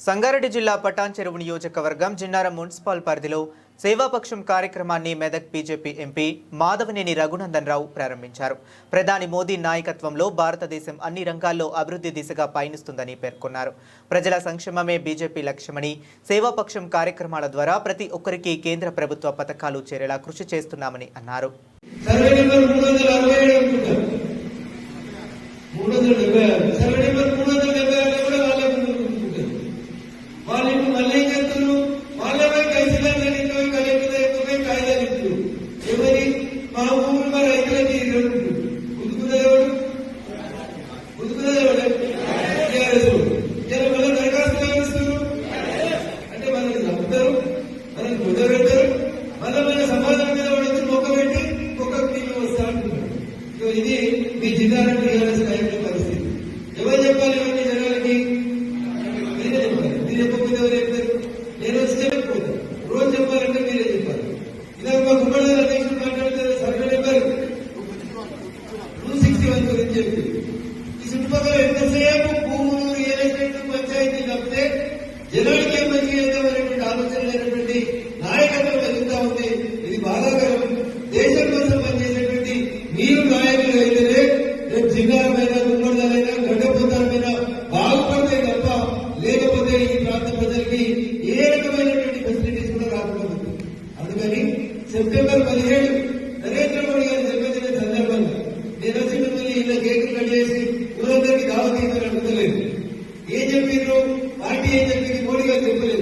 సంగారెడ్డి జిల్లా పటాన్ చెరువు నియోజకవర్గం జిన్నారం మున్సిపల్ పరిధిలో సేవాపక్షం కార్యక్రమాన్ని మెదక్ బీజేపీ ఎంపీ మాధవనేని రఘునందన్ రావు ప్రారంభించారు. ప్రధాని మోదీ నాయకత్వంలో భారతదేశం అన్ని రంగాల్లో అభివృద్ధి దిశగా పయనిస్తుందని పేర్కొన్నారు. ప్రజల సంక్షేమమే బీజేపీ లక్ష్యమని సేవాపక్షం కార్యక్రమాల ద్వారా ప్రతి ఒక్కరికి కేంద్ర ప్రభుత్వ పథకాలు చేరేలా కృషి చేస్తున్నామని అన్నారు సర్వే నెంబర్ మూడు వందల అరవై ఏడు అనుకుంటా మూడు వందల డెబ్బై ఆరు సర్వే నెంబర్ మూడు వందల డెబ్బై ఆరు కూడా వాళ్ళే ముందు ఉంచుకుంటారు వాళ్ళు ఇప్పుడు మళ్ళీ ఏం చేస్తున్నారు వాళ్ళపై పోయి కైసలాలు పోయి కలెక్టర్ పోయి కాయిదాలు ఇస్తారు ఎవరి? మా ఊరు మా రైతులకి ఎవడు ఎవడు టీఆర్ఎస్ ఇలా మళ్ళీ అంటే మనల్ని చంపుతారు మనల్ని కుదరెడతారు మళ్ళీ మన సమాజం మీద మొక్క పెట్టి ఒక్క వస్తా అంటున్నారు? ఇది మీ జిల్లా టీఆర్ఎస్ నాయకుల పరిస్థితి. ఎవరు చెప్పాలి ఇవన్నీ జనాలకి మీరే చెప్పాలి మీరు చెప్పకపోతే ఎవరు చెప్తారు నేను వచ్చి చెప్పకపోతే రోజు చెప్పాలంటే మీరే చెప్పాలి ఇలాగ మా మాట్లాడితే survey number two sixty one గురించి చెప్పి ఈ చుట్టుపక్కల ఎంతసేపు భూములు రియల్ ఎస్టేట్ పంచాయతీ తప్పితే జనానికి ఏం ఆలోచన లేనటువంటి నాయకత్వం జరుగుతా ఉంది ఇది బాధాకరం దేశం కోసం పనిచేసేటువంటి మీరు నాయకులు అయితేనే రేపు జిల్లాలమైన గుమ్మడిదలైనా గడ్డపోతాలైనా బాగుపడతాయి తప్ప లేకపోతే ఈ ప్రాంత ప్రజలకి ఏ రకమైనటువంటి ఫెసిలిటీస్ కూడా రాకపోతుంది అందుకని సెప్టెంబర్ పదిహేడు నరేంద్ర మోడీ గారి జన్మదిన సందర్భంగా నేను వచ్చి మిమ్మల్ని ఇలా కేకులు కట్ చేసి ఊరందరికీ దావతీయని అడుగుతలేదు ఏం చెప్పారు పార్టీ ఏం చెప్పింది? మోడీ గారు చెప్పలేదు.